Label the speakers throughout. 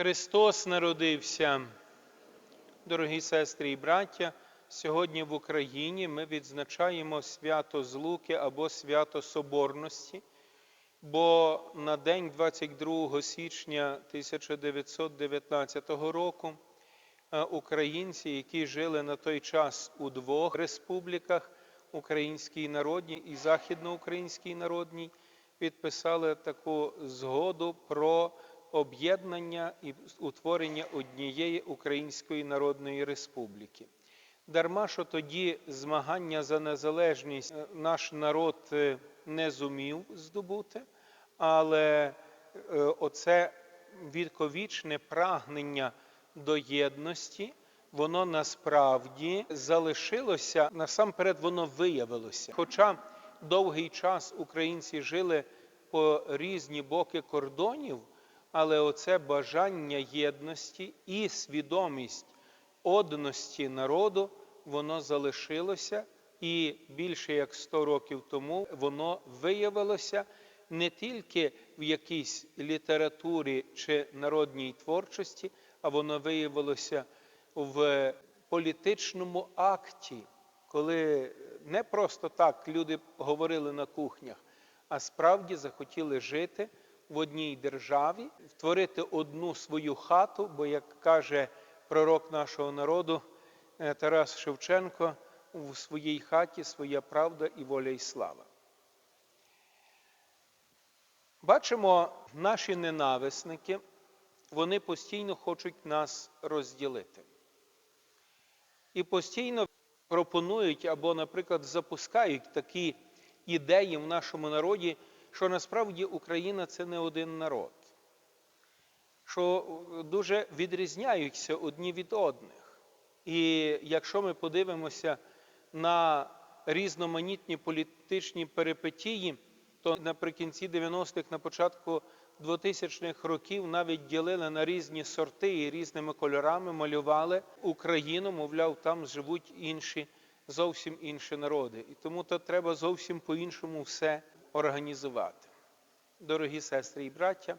Speaker 1: Христос народився. Дорогі сестри і браття, сьогодні в Україні ми відзначаємо свято Злуки або свято Соборності, бо на день 22 січня 1919 року е, українці, які жили на той час у двох республіках, Українській Народній і Західноукраїнській Народній, підписали таку згоду про об'єднання і утворення однієї Української Народної Республіки. Дарма, що тоді змагання за незалежність е, наш народ е, не зумів здобути, але е, оце віковічне прагнення до єдності, воно насправді залишилося, насамперед воно виявилося. Хоча довгий час українці жили по різні боки кордонів, але оце бажання єдності і свідомість одності народу, воно залишилося, і більше як 100 років тому воно виявилося не тільки в якійсь літературі чи народній творчості, а воно виявилося в політичному акті, коли не просто так люди говорили на кухнях, а справді захотіли жити в одній державі, створити одну свою хату, бо, як каже пророк нашого народу е, Тарас Шевченко, у своїй хаті своя правда і воля і слава. Бачимо, наші ненависники, вони постійно хочуть нас розділити. І постійно пропонують або, наприклад, запускають такі ідеї в нашому народі, що насправді Україна це не один народ, що дуже відрізняються одні від одних. І якщо ми подивимося на різноманітні політичні перипетії, то наприкінці 90-х, на початку 2000-х років навіть ділили на різні сорти і різними кольорами малювали Україну, мовляв, там живуть інші, зовсім інші народи. І тому то треба зовсім по-іншому все організувати. Дорогі сестри і браття,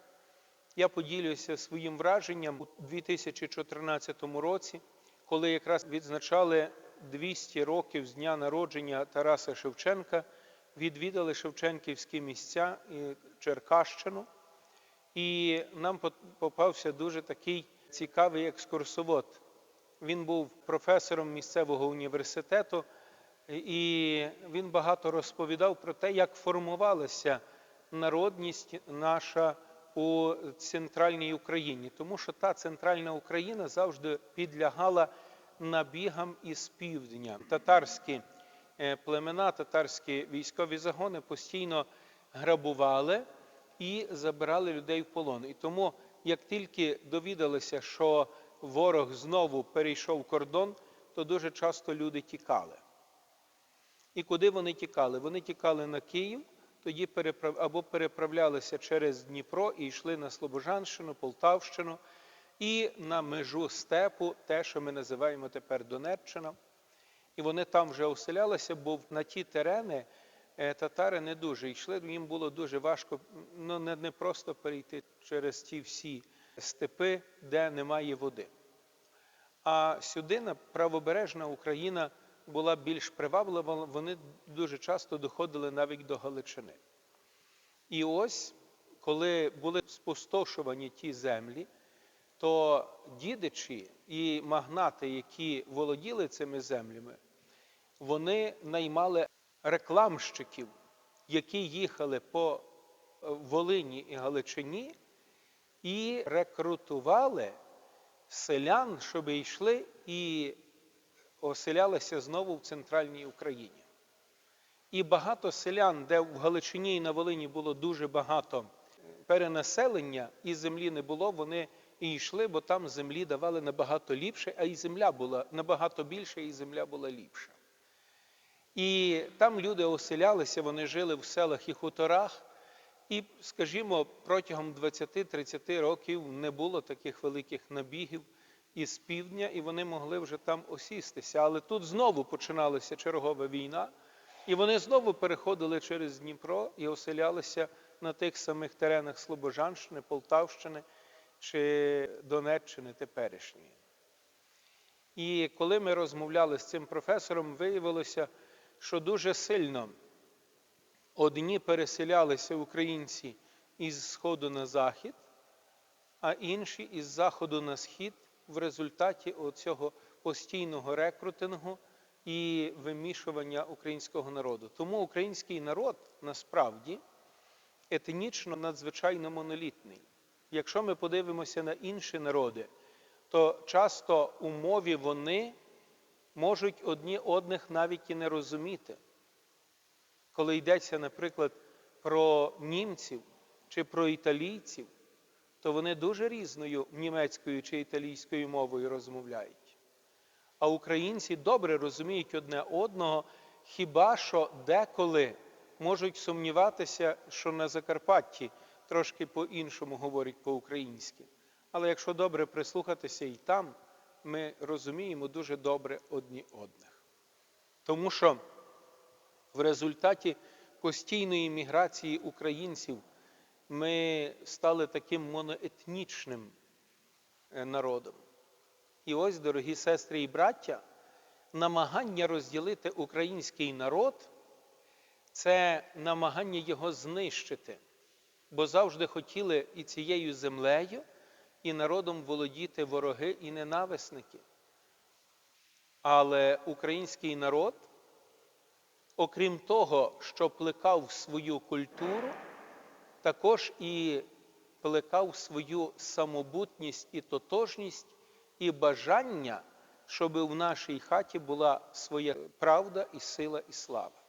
Speaker 1: я поділюся своїм враженням у 2014 році, коли якраз відзначали 200 років з дня народження Тараса Шевченка, відвідали Шевченківські місця і Черкащину. І нам попався дуже такий цікавий екскурсовод. Він був професором місцевого університету, і він багато розповідав про те, як формувалася народність наша у центральній Україні, тому що та центральна Україна завжди підлягала набігам із півдня. Татарські е, племена, татарські військові загони постійно грабували і забирали людей в полон. І тому, як тільки довідалися, що ворог знову перейшов кордон, то дуже часто люди тікали. І куди вони тікали? Вони тікали на Київ, тоді переправ... або переправлялися через Дніпро і йшли на Слобожанщину, Полтавщину і на межу степу, те, що ми називаємо тепер Донеччина. І вони там вже оселялися, бо на ті терени е, татари не дуже йшли, їм було дуже важко, ну не, не просто перейти через ті всі степи, де немає води. А сюди, на правобережна Україна, була більш приваблива, вони дуже часто доходили навіть до Галичини. І ось, коли були спустошувані ті землі, то дідичі і магнати, які володіли цими землями, вони наймали рекламщиків, які їхали по Волині і Галичині, і рекрутували селян, щоб йшли і оселялися знову в центральній Україні. І багато селян, де в Галичині і на Волині було дуже багато перенаселення, і землі не було, вони і йшли, бо там землі давали набагато ліпше, а і земля була набагато більше, і земля була ліпша. І там люди оселялися, вони жили в селах і хуторах. І, скажімо, протягом 20-30 років не було таких великих набігів із півдня, і вони могли вже там осістися. Але тут знову починалася чергова війна, і вони знову переходили через Дніпро і оселялися на тих самих теренах Слобожанщини, Полтавщини чи Донеччини теперішньої. І коли ми розмовляли з цим професором, виявилося, що дуже сильно одні переселялися українці із сходу на захід, а інші із заходу на схід в результаті цього постійного рекрутингу і вимішування українського народу. Тому український народ насправді етнічно надзвичайно монолітний. Якщо ми подивимося на інші народи, то часто у мові вони можуть одні одних навіть і не розуміти. Коли йдеться, наприклад, про німців чи про італійців, то вони дуже різною німецькою чи італійською мовою розмовляють. А українці добре розуміють одне одного, хіба що деколи можуть сумніватися, що на Закарпатті трошки по-іншому говорять по-українськи. Але якщо добре прислухатися і там, ми розуміємо дуже добре одні одних. Тому що в результаті постійної міграції українців ми стали таким моноетнічним е, народом. І ось, дорогі сестри і браття, намагання розділити український народ це намагання його знищити, бо завжди хотіли і цією землею, і народом володіти вороги і ненависники. Але український народ, окрім того, що плекав свою культуру, також і плекав свою самобутність і тотожність, і бажання, щоб в нашій хаті була своя правда і сила і слава.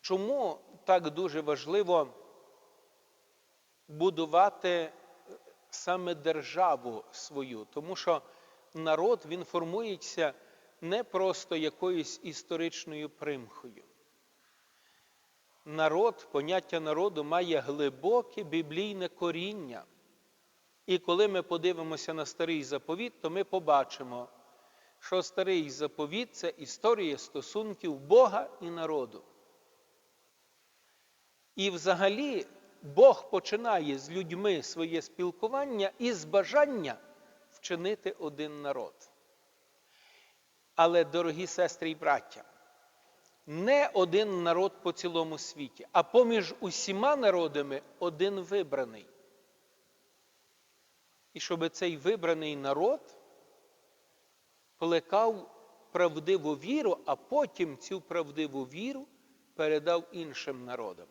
Speaker 1: Чому так дуже важливо будувати саме державу свою? Тому що народ він формується не просто якоюсь історичною примхою. Народ, поняття народу має глибоке біблійне коріння. І коли ми подивимося на старий заповіт, то ми побачимо, що старий заповіт це історія стосунків Бога і народу. І взагалі Бог починає з людьми своє спілкування із бажання вчинити один народ. Але, дорогі сестри і браття, не один народ по цілому світі, а поміж усіма народами один вибраний. І щоб цей вибраний народ плекав правдиву віру, а потім цю правдиву віру передав іншим народам.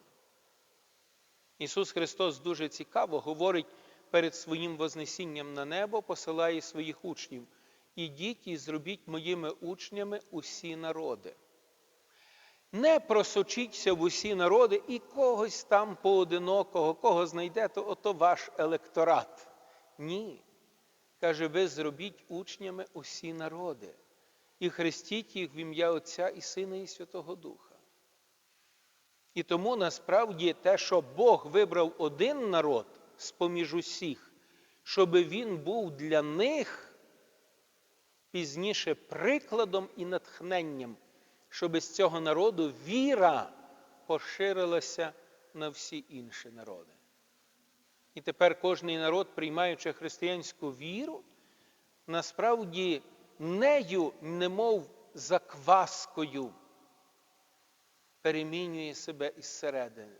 Speaker 1: Ісус Христос дуже цікаво говорить перед своїм Вознесінням на небо, посилає своїх учнів. Ідіть і зробіть моїми учнями усі народи. Не просочіться в усі народи і когось там поодинокого, кого знайдете, ото ваш електорат. Ні. Каже, ви зробіть учнями усі народи і хрестіть їх в ім'я Отця і Сина, і Святого Духа. І тому насправді те, що Бог вибрав один народ з-поміж усіх, щоб він був для них пізніше прикладом і натхненням, щоб з цього народу віра поширилася на всі інші народи. І тепер кожний народ, приймаючи християнську віру, насправді нею, немов закваскою, перемінює себе із середини.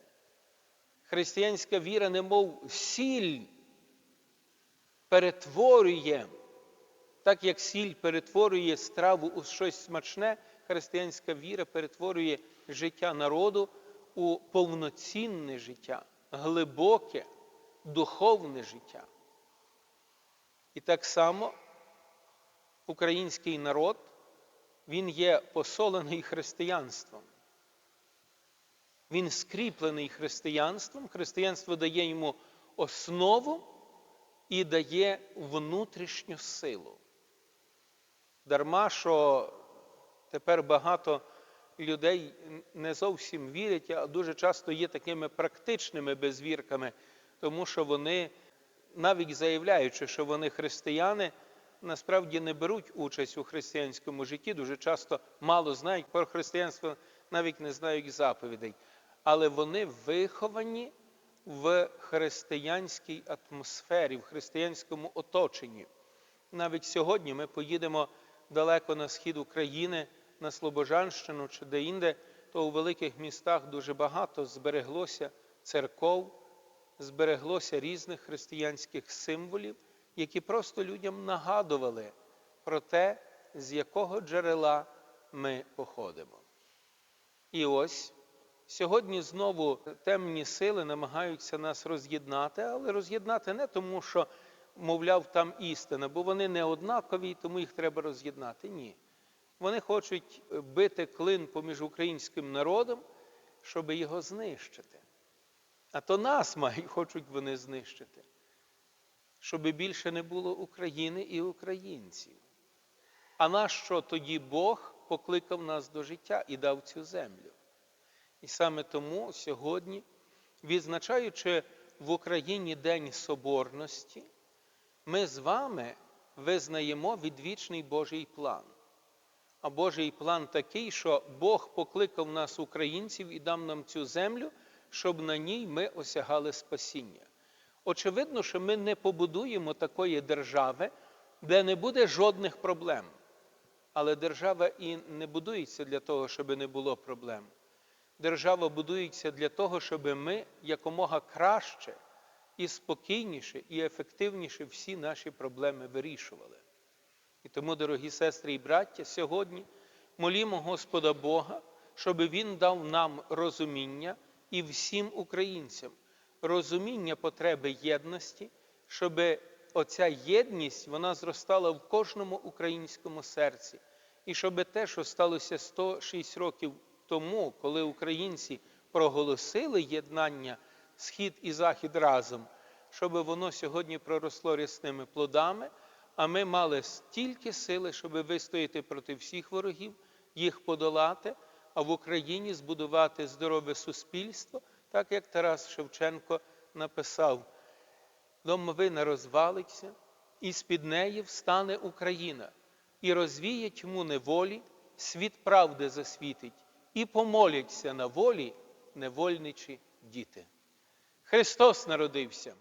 Speaker 1: Християнська віра, немов сіль, перетворює, так як сіль перетворює страву у щось смачне, християнська віра перетворює життя народу у повноцінне життя, глибоке, духовне життя. І так само український народ, він є посолений християнством. Він скріплений християнством. Християнство дає йому основу і дає внутрішню силу. Дарма, що тепер багато людей не зовсім вірять, а дуже часто є такими практичними безвірками, тому що вони, навіть заявляючи, що вони християни, насправді не беруть участь у християнському житті, дуже часто мало знають про християнство, навіть не знають заповідей. Але вони виховані в християнській атмосфері, в християнському оточенні. Навіть сьогодні ми поїдемо далеко на схід України, на Слобожанщину чи де-інде, то у великих містах дуже багато збереглося церков, збереглося різних християнських символів, які просто людям нагадували про те, з якого джерела ми походимо. І ось сьогодні знову темні сили намагаються нас роз'єднати, але роз'єднати не тому, що, мовляв, там істина, бо вони не однакові, тому їх треба роз'єднати. Ні. Вони хочуть бити клин поміж українським народом, щоб його знищити. А то нас мають, хочуть вони знищити, щоб більше не було України і українців. А нащо тоді Бог покликав нас до життя і дав цю землю? І саме тому сьогодні, відзначаючи в Україні День Соборності, ми з вами визнаємо відвічний Божий план. А Божий план такий, що Бог покликав нас, українців, і дав нам цю землю, щоб на ній ми осягали спасіння. Очевидно, що ми не побудуємо такої держави, де не буде жодних проблем. Але держава і не будується для того, щоб не було проблем. Держава будується для того, щоб ми якомога краще і спокійніше, і ефективніше всі наші проблеми вирішували. І тому, дорогі сестри і браття, сьогодні молімо Господа Бога, щоб Він дав нам розуміння і всім українцям розуміння потреби єдності, щоб оця єдність вона зростала в кожному українському серці. І щоб те, що сталося 106 років тому, коли українці проголосили єднання Схід і Захід разом, щоб воно сьогодні проросло рясними плодами, а ми мали стільки сили, щоб вистояти проти всіх ворогів, їх подолати, а в Україні збудувати здорове суспільство, так як Тарас Шевченко написав: домовина розвалиться, і з-під неї встане Україна, і розвіє тьму неволі, світ правди засвітить, і помоляться на волі невольничі діти. Христос народився.